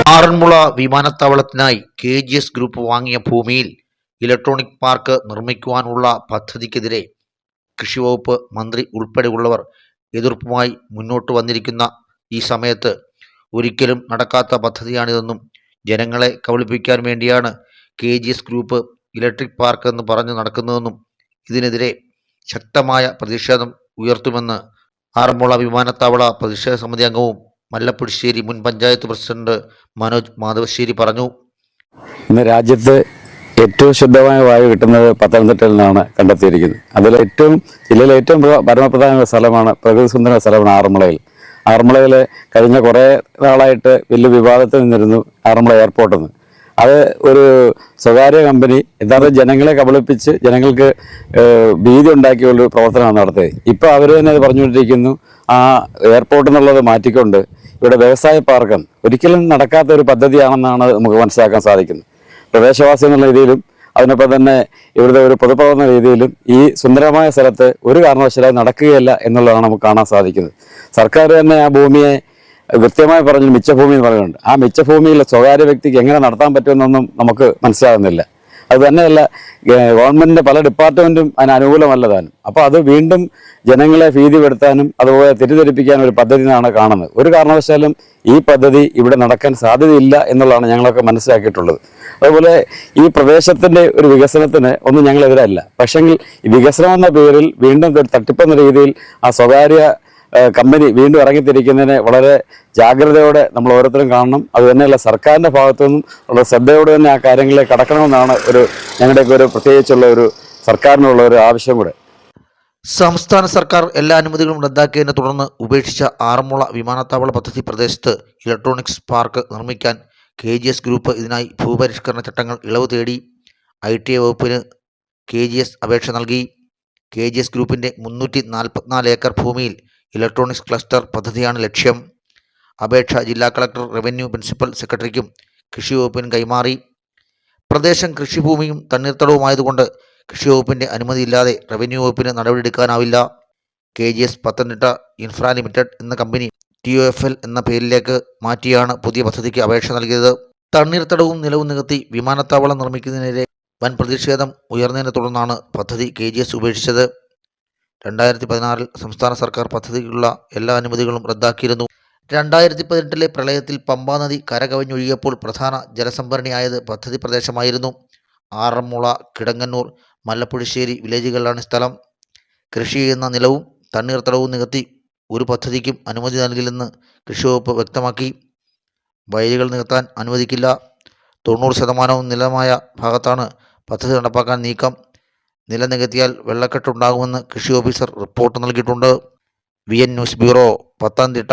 ആറന്മുള വിമാനത്താവളത്തിനായി K G S group വാങ്ങിയ ഭൂമിയിൽ ഇലക്ട്രോണിക് പാർക്ക് നിർമ്മിക്കുവാനുള്ള പദ്ധതിക്കെതിരെ കൃഷിവകുപ്പ് മന്ത്രി ഉൾപ്പെടെയുള്ളവർ എതിർപ്പുമായി മുന്നോട്ട് വന്നിരിക്കുന്ന ഈ സമയത്ത് ഒരിക്കലും നടക്കാത്ത പദ്ധതിയാണിതെന്നും ജനങ്ങളെ കബളിപ്പിക്കാൻ വേണ്ടിയാണ് K G S group electric park എന്ന് പറഞ്ഞു നടക്കുന്നതെന്നും ഇതിനെതിരെ ശക്തമായ പ്രതിഷേധം ഉയർത്തുമെന്ന് ആറന്മുള വിമാനത്താവള പ്രതിഷേധ സമിതി അംഗവും മല്ലപ്പുഴശ്ശേരി മുൻ പഞ്ചായത്ത് പ്രസിഡന്റ് മനോജ് മാധവശ്ശേരി പറഞ്ഞു. ഇന്ന് രാജ്യത്ത് ഏറ്റവും ശുദ്ധമായ വായു കിട്ടുന്നത് പത്തനംതിട്ടയിൽ നിന്നാണ് കണ്ടെത്തിയിരിക്കുന്നത്. അതിൽ ഏറ്റവും ജില്ലയിലെ ഏറ്റവും പ്ര- പരമപ്രധാനമായ സ്ഥലമാണ് പ്രകൃതി സുന്ദര സ്ഥലമാണ് ആറന്മുളയിൽ. ആറന്മുളയിൽ കഴിഞ്ഞ കുറേ നാളായിട്ട് വലിയ വിവാദത്തിൽ നിന്നിരുന്നു ആറന്മുള എയർപോർട്ടിൽ നിന്ന്. അത് ഒരു സ്വകാര്യ കമ്പനി യഥാർത്ഥ ജനങ്ങളെ കബളിപ്പിച്ച് ജനങ്ങൾക്ക് ഭീതി ഉണ്ടാക്കിയുള്ള ഒരു പ്രവർത്തനമാണ് നടത്തിയത്. ഇപ്പോൾ അവർ തന്നെ അത് പറഞ്ഞുകൊണ്ടിരിക്കുന്നു. ആ എയർപോർട്ടിൽ നിന്നുള്ളത് മാറ്റിക്കൊണ്ട് ഇവിടെ വ്യവസായ പാർക്കം ഒരിക്കലും നടക്കാത്ത ഒരു പദ്ധതിയാണെന്നാണ് നമുക്ക് മനസ്സിലാക്കാൻ സാധിക്കുന്നത്. പ്രദേശവാസി എന്നുള്ള രീതിയിലും അതിനൊപ്പം തന്നെ ഇവിടുത്തെ ഒരു പൊതുപ്രവർത്തന രീതിയിലും ഈ സുന്ദരമായ സ്ഥലത്ത് ഒരു കാരണവശാലും നടക്കുകയില്ല എന്നുള്ളതാണ് നമുക്ക് കാണാൻ സാധിക്കുന്നത്. സർക്കാർ തന്നെ ആ ഭൂമിയെ കൃത്യമായി പറഞ്ഞു മിച്ചഭൂമി എന്ന് പറയുന്നുണ്ട്. ആ മിച്ചഭൂമിയിൽ സ്വകാര്യ വ്യക്തിക്ക് എങ്ങനെ നടത്താൻ പറ്റുമെന്നൊന്നും നമുക്ക് മനസ്സിലാകുന്നില്ല. അത് തന്നെയല്ല ഏഹ് ഗവൺമെന്റിന്റെ പല ഡിപ്പാർട്ട്മെന്റും അതിന് താനും അപ്പോൾ അത് വീണ്ടും ജനങ്ങളെ ഭീതിപ്പെടുത്താനും അതുപോലെ തെറ്റിദ്ധരിപ്പിക്കാനും ഒരു പദ്ധതി എന്നാണ് കാണുന്നത്. ഒരു കാരണവശാലും ഈ പദ്ധതി ഇവിടെ നടക്കാൻ സാധ്യതയില്ല എന്നുള്ളതാണ് ഞങ്ങളൊക്കെ മനസ്സിലാക്കിയിട്ടുള്ളത്. അതുപോലെ ഈ പ്രദേശത്തിന്റെ ഒരു വികസനത്തിന് ഒന്നും ഞങ്ങളെതിരല്ല. പക്ഷെങ്കിൽ വികസനം എന്ന പേരിൽ വീണ്ടും തട്ടിപ്പെന്ന രീതിയിൽ ആ സ്വകാര്യ കമ്പനി വീണ്ടും ഇറങ്ങിത്തിരിക്കുന്നതിനെ വളരെ ജാഗ്രതയോടെ നമ്മൾ ഓരോരുത്തരും കാണണം. അത് തന്നെയല്ല സർക്കാരിന്റെ ഭാഗത്തു നിന്നും ഉള്ള ശ്രദ്ധയോടെ തന്നെ ആ കാര്യങ്ങളെ കടക്കണമെന്നാണ് ഒരു ഞങ്ങളുടെയൊക്കെ ഒരു പ്രത്യേകിച്ചുള്ള ഒരു സർക്കാരിനുള്ള ഒരു ആവശ്യം കൂടെ. സംസ്ഥാന സർക്കാർ എല്ലാ അനുമതികളും റദ്ദാക്കിയതിനെ തുടർന്ന് ഉപേക്ഷിച്ച ആറന്മുള വിമാനത്താവള പദ്ധതി പ്രദേശത്ത് ഇലക്ട്രോണിക്സ് പാർക്ക് നിർമ്മിക്കാൻ കെ ജി എസ് ഗ്രൂപ്പ് ഇതിനായി ഭൂപരിഷ്കരണ ചട്ടങ്ങൾ ഇളവ് തേടി ഐ ടി ഐ വകുപ്പിന് കെ ജി എസ് അപേക്ഷ നൽകി. കെ ജി എസ് ഗ്രൂപ്പിന്റെ മുന്നൂറ്റി നാൽപ്പത്തിനാല് ഏക്കർ ഭൂമിയിൽ ഇലക്ട്രോണിക്സ് ക്ലസ്റ്റർ പദ്ധതിയാണ് ലക്ഷ്യം. അപേക്ഷ ജില്ലാ കളക്ടർ റവന്യൂ പ്രിൻസിപ്പൽ സെക്രട്ടറിക്കും കൃഷി വകുപ്പിനും കൈമാറി. പ്രദേശം കൃഷിഭൂമിയും തണ്ണീർത്തടവുമായതുകൊണ്ട് കൃഷി വകുപ്പിന്റെ അനുമതിയില്ലാതെ റവന്യൂ വകുപ്പിന് നടപടിയെടുക്കാനാവില്ല. K G S Pathanamthitta infra limited എന്ന company T O F L എന്ന പേരിലേക്ക് മാറ്റിയാണ് പുതിയ പദ്ധതിക്ക് അപേക്ഷ നൽകിയത്. തണ്ണീർത്തടവും നിലവും നികത്തി വിമാനത്താവളം നിർമ്മിക്കുന്നതിനെതിരെ വൻ പ്രതിഷേധം ഉയർന്നതിനെ തുടർന്നാണ് പദ്ധതി കെ ജി എസ് ഉപേക്ഷിച്ചത്. രണ്ടായിരത്തി പതിനാറിൽ സംസ്ഥാന സർക്കാർ പദ്ധതിക്കുള്ള എല്ലാ അനുമതികളും റദ്ദാക്കിയിരുന്നു. രണ്ടായിരത്തി പതിനെട്ടിലെ പ്രളയത്തിൽ പമ്പാ നദി കരകവിഞ്ഞൊഴുകിയപ്പോൾ പ്രധാന ജലസംഭരണിയായത് പദ്ധതി പ്രദേശമായിരുന്നു. ആറന്മുള കിടങ്ങന്നൂർ മല്ലപ്പുഴശ്ശേരി വില്ലേജുകളിലാണ് സ്ഥലം. കൃഷി ചെയ്യുന്ന നിലവും തണ്ണീർത്തടവും നികത്തി ഒരു പദ്ധതിക്കും അനുമതി നൽകില്ലെന്ന് കൃഷി വകുപ്പ് വ്യക്തമാക്കി. വയലുകൾ നികത്താൻ അനുവദിക്കില്ല. തൊണ്ണൂറ് ശതമാനവും നിലമായ ഭാഗത്താണ് പദ്ധതി നടപ്പാക്കാൻ നീക്കം. നിലം നികത്തിയാൽ വെള്ളക്കെട്ടുണ്ടാകുമെന്ന് കൃഷി ഓഫീസർ റിപ്പോർട്ട് നൽകിയിട്ടുണ്ട്. V N news bureau Pathanamthitta.